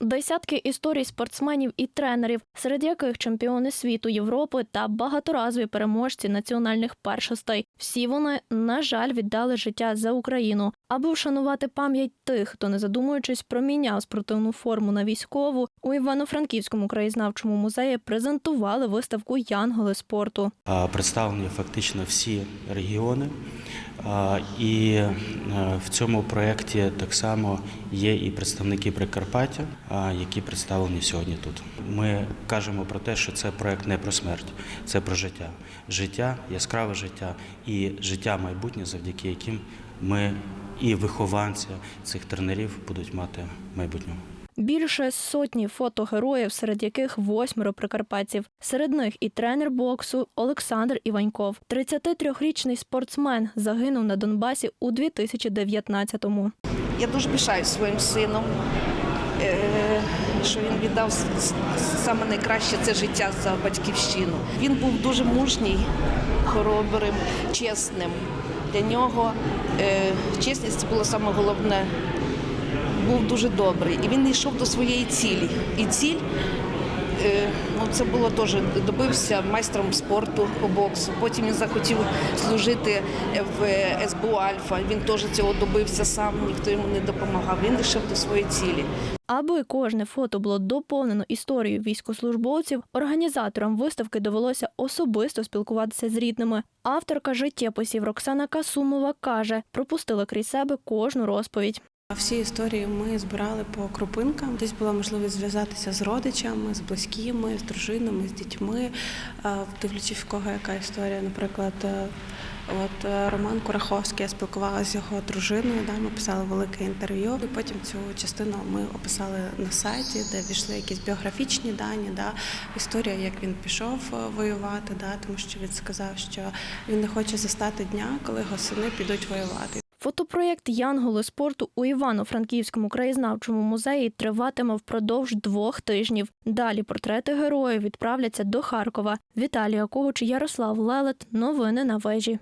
Десятки історій спортсменів і тренерів, серед яких чемпіони світу, Європи та багаторазові переможці національних першостей. Всі вони, на жаль, віддали життя за Україну, аби вшанувати пам'ять тих, хто не задумуючись проміняв спортивну форму на військову. У Івано-Франківському краєзнавчому музеї презентували виставку Янголи спорту. Представлені фактично всі регіони. І е, в цьому проєкті так само є і представники Прикарпаття, які представлені сьогодні тут. Ми кажемо про те, що це проєкт не про смерть, це про життя. Життя, яскраве життя і життя майбутнє, завдяки яким ми і вихованці цих тренерів будуть мати майбутнє. Більше сотні фото героїв, серед яких восьмеро прикарпатців. Серед них і тренер боксу Олександр Іваньков. 33-річний спортсмен загинув на Донбасі у 2019-му. Я дуже пишаюсь своїм сином, що він віддав саме найкраще це життя за батьківщину. Він був дуже мужній, хоробрим, чесним. Для нього е, чесність було саме головне. Був дуже добрий. І він йшов до своєї цілі. І ціль е, ну, це було теж добився майстром спорту по боксу. Потім він захотів служити в СБУ Альфа. Він теж цього добився сам, ніхто йому не допомагав. Він йшов до своєї цілі. Аби кожне фото було доповнено історією військослужбовців, організаторам виставки довелося особисто спілкуватися з рідними. Авторка життєписів Роксана Касумова каже, пропустила крізь себе кожну розповідь. Всі історії ми збирали по крупинкам. Десь була можливість зв'язатися з родичами, з близькими, з дружинами, з дітьми, е, дивлячись в кого яка історія. Наприклад, е, от е, Роман Кураховський, я спілкувалася з його дружиною. Да, ми писали велике інтерв'ю. І потім цю частину ми описали на сайті, де війшли якісь біографічні дані, да, історія, як він пішов воювати, да, тому що він сказав, що він не хоче застати дня, коли його сини підуть воювати. Фотопроєкт Янголи спорту у Івано-Франківському краєзнавчому музеї триватиме впродовж двох тижнів. Далі портрети героїв відправляться до Харкова. Віталія Когуч, Ярослав Лелет. Новини на вежі.